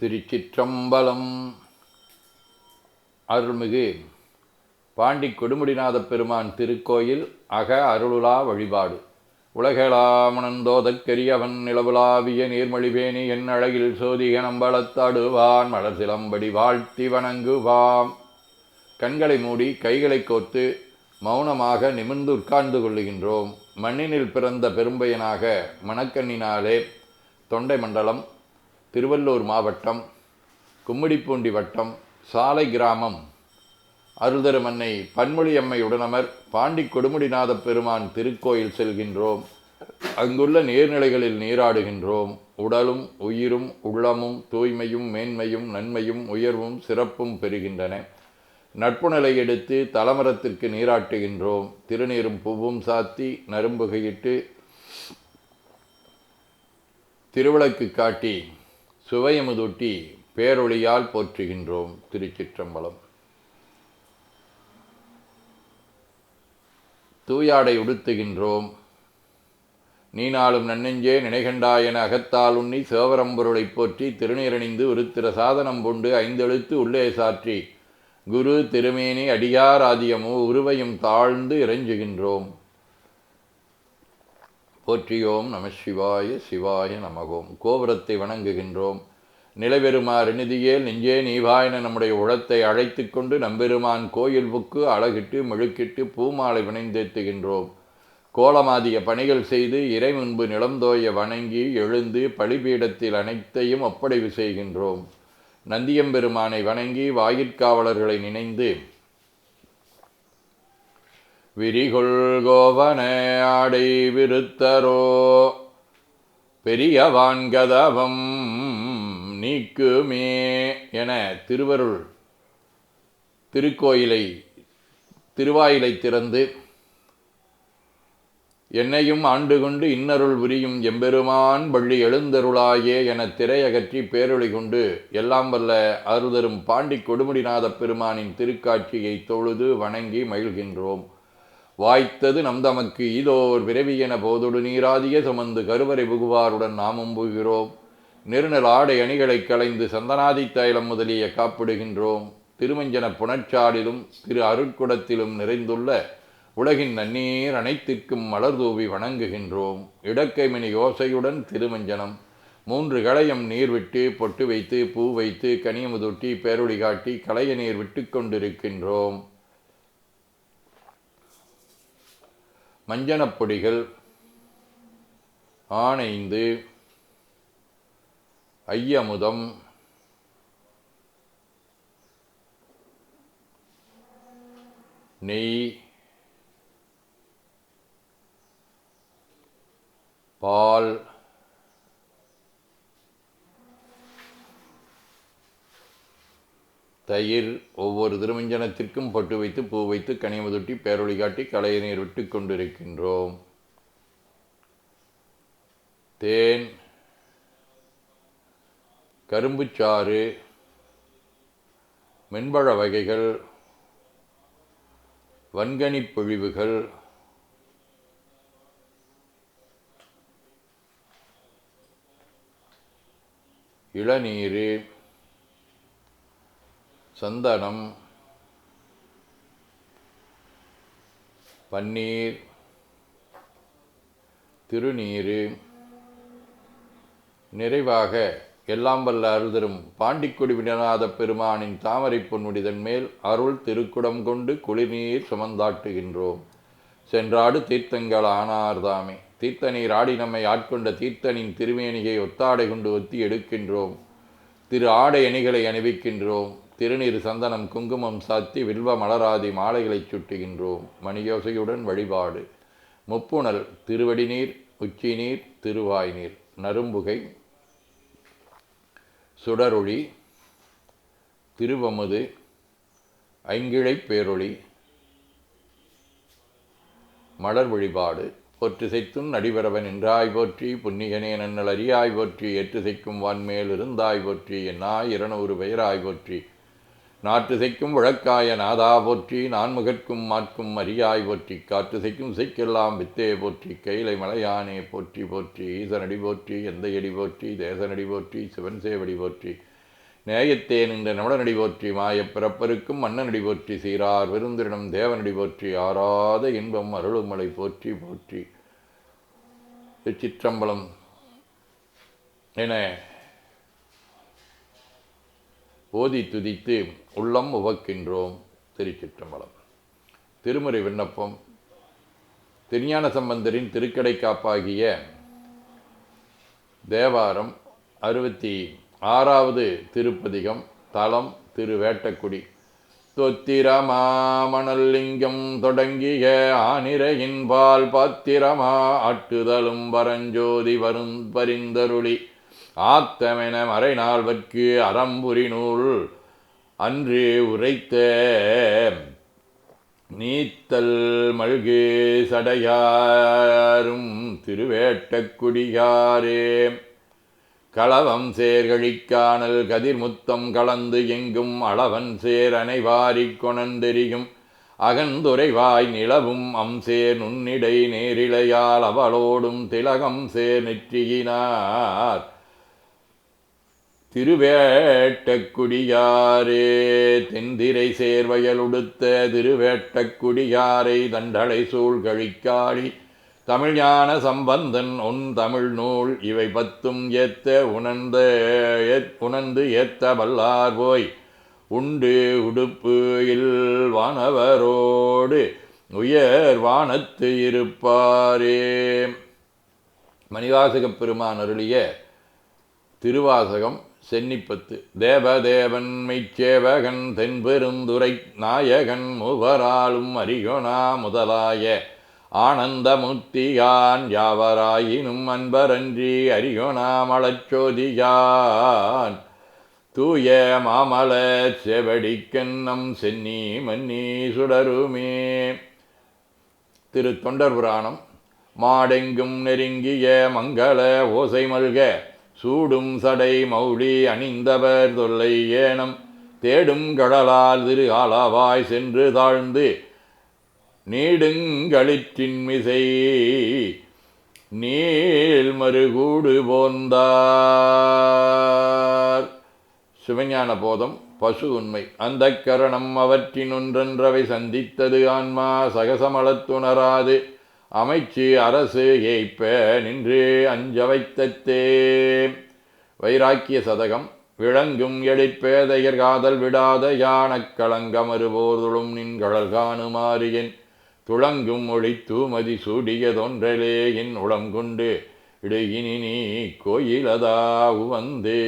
திருச்சிற்றம்பலம். அருள்மிகு பாண்டி கொடுமுடிநாத பெருமான் திருக்கோயில் அக அருளுலா வழிபாடு. உலகளாமணந்தோதற்கரியவன் நிலவுலாவிய நீர்மொழிபேணி என் அழகில் சோதிக நம்பளத்தாடுவான் மலர் சிலம்படி வாழ்த்தி வணங்குவாம். கண்களை மூடி கைகளை கோர்த்து மௌனமாக நிமிர்ந்து உட்கார்ந்து கொள்ளுகின்றோம். மண்ணினில் பிறந்த பெரும்பயனாக மணக்கண்ணினாலே தொண்டை மண்டலம் திருவள்ளூர் மாவட்டம் கும்மிடிப்பூண்டி வட்டம் சாலை கிராமம். அருள்தருமன்னை பன்மொழியம்மை உடனமர் பாண்டி கொடுமுடிநாத பெருமான் திருக்கோயில் செல்கின்றோம். அங்குள்ள நீர்நிலைகளில் நீராடுகின்றோம். உடலும் உயிரும் உள்ளமும் தூய்மையும் மேன்மையும் நன்மையும் உயர்வும் சிறப்பும் பெறுகின்றன. நட்புணலை எடுத்து தலமரத்திற்கு நீராட்டுகின்றோம். திருநீரும் பூவும் சாத்தி நரும்புகையிட்டு திருவிளக்கு காட்டி சுவையமுதொட்டி பேரொளியால் போற்றுகின்றோம் திருச்சிற்றம்பலம். தூயாடை உடுத்துகின்றோம். நீனாலும் நன்னெஞ்சே நினைகண்டாயன என அகத்தால் உண்ணி சேவரம்பொருளைப் போற்றி திருநீரணிந்து உருத்திர சாதனம் கொண்டு ஐந்தெழுத்து உள்ளே சாற்றி குரு திருமேனி அடியார் ஆதியமோ உருவையும் தாழ்ந்து இறைஞ்சுகின்றோம். போற்றியோம் நம சிவாய சிவாய நமகோம் கோபுரத்தை வணங்குகின்றோம். நிலைபெறுமாறு நிதியேல் நெஞ்சே நீவாயன நம்முடைய உளத்தை அழைத்து கொண்டு நம்பெருமான் கோயில் புக்கு அழகிட்டு மெழுக்கிட்டு பூமாலை வினைந்தேத்துகின்றோம். கோலமாதிய பணிகள் செய்து இறை முன்பு நிலந்தோய வணங்கி எழுந்து பலிபீடத்தில் அனைத்தையும் ஒப்படைவு செய்கின்றோம். நந்தியம்பெருமானை வணங்கி வாயிற்காவலர்களை நினைந்து விரிகொள் கோவனே ஆடை விருத்தரோ. பெரியவான் கதவம் நீக்குமே என திருவருள் திருக்கோயிலை திருவாயிலை திறந்து என்னையும் ஆண்டு கொண்டு இன்னருள் புரியும் எம்பெருமான் பள்ளி எழுந்தருளாயே என திரையகற்றி பேரொழி கொண்டு எல்லாம் வல்ல அருதரும் பாண்டி கொடுமுடிநாத பெருமானின் திருக்காட்சியை தொழுது வணங்கி மகிழ்கின்றோம். வாய்த்தது நம் தமக்கு. இதோர் பிறவி என போதொடு நீராதிய சுமந்து கருவறை புகுவாருடன் நாமும் புகிறோம் நெருநல் ஆடை அணிகளை களைந்து சந்தனாதி தைலம் முதலிய காப்பிடுகின்றோம். திருமஞ்சன புனச்சாலிலும் திரு அருட்குடத்திலும் நிறைந்துள்ள உலகின் நன்னீர் அனைத்திற்கும் மலர் தூவி வணங்குகின்றோம். இடக்கைமினி யோசையுடன் திருமஞ்சனம். மூன்று களையம் நீர் விட்டு பொட்டு வைத்து பூ வைத்து கனியமுதொட்டி பேரொழி காட்டி களைய நீர் விட்டு கொண்டிருக்கின்றோம். மஞ்சனப்பொடிகள் ஆணைந்து ஐயமுதம் நெய் பால் தயிர் ஒவ்வொரு திருமஞ்சனத்திற்கும் பட்டு வைத்து பூ வைத்து கனிமதுட்டி பேரொழி காட்டி களைய நீர் விட்டு கொண்டிருக்கின்றோம். தேன் கரும்புச்சாறு மென்பழ வகைகள் வன்கனிப் பொழிவுகள் இளநீர் சந்தனம் பன்னீர் திருநீர் நிறைவாக எல்லாம் வல்ல அருதரும் பாண்டிக்குடி வினநாத பெருமானின் தாமரை பொன்முடிதன் மேல் அருள் திருக்குடம் கொண்டு குளிர்நீர் சுமந்தாட்டுகின்றோம். சென்றாடு தீர்த்தங்கள் ஆனார்தாமே. தீர்த்தநீர் ஆடி நம்மை ஆட்கொண்ட தீர்த்தனின் திருமேனியை ஒத்தாடை கொண்டு ஒத்தி எடுக்கின்றோம். திரு ஆடை அணிகளை அணிவிக்கின்றோம். திருநீர் சந்தனம் குங்குமம் சாத்தி வில்வ மலராதி மாலைகளைச் சுட்டுகின்றோம். மணியோசையுடன் வழிபாடு. முப்புணல் திருவடி நீர் உச்சி நீர் திருவாய் நீர். நரும்புகை சுடரொளி திருவமுது ஐங்கிழைப் பேரொளி. மலர் வழிபாடு. போற்றிசைத்தும் நடிபரவன் என்றாய் போற்றி புன்னியனே நன்னல் அறியாய் போற்றி எற்றுசைக்கும் வான்மேல் இருந்தாய் போற்றி என்னாய் இருநூறு பெயராய் போற்றி. நாற்றுசைக்கும் விளக்காய நாதா போற்றி நான்முகற்கும் மாற்கும் அரியாய் போற்றி காற்றுசைக்கும் செய்க்கெல்லாம் வித்தே போற்றி கைலை மலையானே போற்றி போற்றி ஈசனடி போற்றி எந்தையடி போற்றி தேசனடி போற்றி சிவன் சேவடி போற்றி நேயத்தே நின்ற நமடனடி போற்றி மாயப் பிறப்பருக்கும் மன்னனடி போற்றி சீரார் விருந்திரிடம் தேவனடி போற்றி ஆறாத இன்பம் அருளுமலை போற்றி போற்றி. திருச்சிற்றம்பலம். என ஓதி துதித்து உள்ளம் உவக்கின்றோம் திருச்சிற்றம்பலம். திருமுறை விண்ணப்பம். திருஞான சம்பந்தரின் திருக்கடை காப்பாகிய தேவாரம் அறுபத்தி ஆறாவது திருப்பதிகம் தலம் திருவேட்டக்குடி. தொத்திரமாமணல்லிங்கம் தொடங்கிய ஆனிரையின் பால் பாத்திரமா அட்டுதலும் பரஞ்சோதி வரும் பரிந்தருளி ஆத்தமென மறைநாள்வர்க்கு அறம்புரி நூல் அன்று உரைத்த நீத்தல் மல்கு சடையாரும் திருவேட்டக்குடியாரே களவம் சேர்கழிக்கானல் கதிர்முத்தம் கலந்து எங்கும் அளவன் சேர் அனைவாரிக் கொணந்தெறியும் அகந்துரைவாய் நிலவும் அம்சேர் நுண்ணிடை நேரிழையால் அவளோடும் திலகம் சேர் நெற்றியினார். திருவேட்டக்குடியாரே தென்திரை சேர்வயலுடுத்த திருவேட்டக்குடியாரை தண்டலை சூழ் கழிக்காளி தமிழ்ஞான சம்பந்தன் உன் தமிழ் நூல் இவை பத்தும் ஏத்த உணர்ந்த உணர்ந்து ஏத்த வல்லார் போய் உண்டு உடுப்பு இல் வானவரோடு உயர் வானத்து இருப்பாரே. மணிவாசகப் பெருமான் அருளிய திருவாசகம் சென்னிப்பத்து. தேவதேவன் மெய்ச்சேவகன் தென்பெருந்துரை நாயகன் முவராலும் அரிகொணா முதலாய ஆனந்தமுத்தியான் யாவராயினும் அன்பரன்றி அரிகொணாமலச்சோதியான் தூய மாமல செவடிக்கண்ணம் சென்னி மன்னி சுடருமே. திரு தொண்டர் புராணம். மாடெங்கும் நெருங்கிய மங்கள ஓசை மல்க சூடும் சடை மௌலி அணிந்தவர் தொல்லை ஏனம் தேடும் கடலால் திரு ஆலாவாய் சென்று தாழ்ந்து நீடுங்களிற்றின் மிசை நீள் மறுகூடு போந்தார். சிவஞான போதம் பசு உண்மை. அந்த கரணம் அவற்றின் ஒன்றென்றவை சந்தித்தது ஆன்மா சகசமலத்துணராது. அமைச்சு அரசு ஏய்ப்ப நின்று அஞ்ச வைத்தத்தே வைராக்கிய சதகம் விளங்கும் எழிற்பேதையர் காதல் விடாத யானக் களங்கமறுபோதுளும் நின்கழல் காணுமாறு என் துளங்கும் ஒளி தூமதி சூடியதொன்றலே என் உளம் கொண்டு இடுகினி நீ கோயிலதா உவந்தே.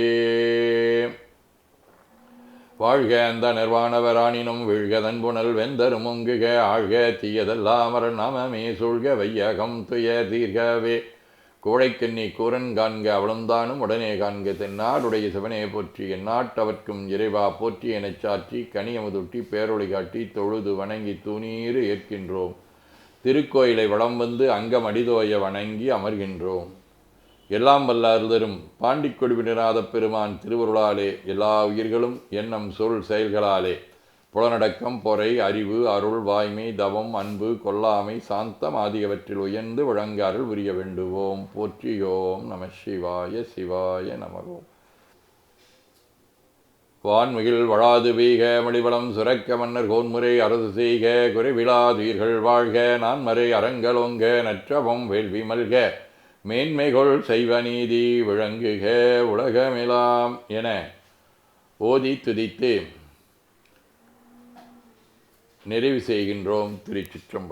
வாழ்க அந்த நிர்வாணவரானினும் வீழ்க தன்புணல் வெந்தரும் ஒங்குக ஆழ்க தீயதெல்லாம் நாமமே சூழ்க வையகம் துய தீர்கவே. கோழைக்கண்ணி கூரன் காண்க அவளுந்தானும் உடனே காண்க தென்னாடுடைய சிவனே போற்றி எந்நாட்டவர்க்கும் இறைவா போற்றி எனச் சாற்றி கனியமுதுட்டி பேரொழி காட்டி தொழுது வணங்கி தூணீறு ஏற்கின்றோம். திருக்கோயிலை வளம் வந்து அங்கம் அடிதோய வணங்கி அமர்கின்றோம். எல்லாம் வல்ல அருதரும் பாண்டிக் கொடுவினராத பெருமான் திருவருளாலே எல்லா உயிர்களும் எண்ணம் சொல் செயல்களாலே. புலனடக்கம் பொறை அறிவு அருள் வாய்மை தவம் அன்பு கொல்லாமை சாந்தம் ஆகியவற்றில் உயர்ந்து விளங்காரில் உரிய புரிய வேண்டுவோம். போற்றியோம் நம சிவாய சிவாய நமகோம் வான்மிகில் வழாது வீக மணிவளம் சுரக்க மன்னர் கோன்முறை அரசு செய்க குறைவிழாதுயிர்கள் வாழ்க நான்மறை அறங்களோங்க நற்றவம் வேள்வி மல்க. மேன்மைகொள் செய்வ நீதி விளங்குக உலகமெலாம் என ஓதி துதித்து நிறைவு செய்கின்றோம் திருச்சிற்றம்பலம்.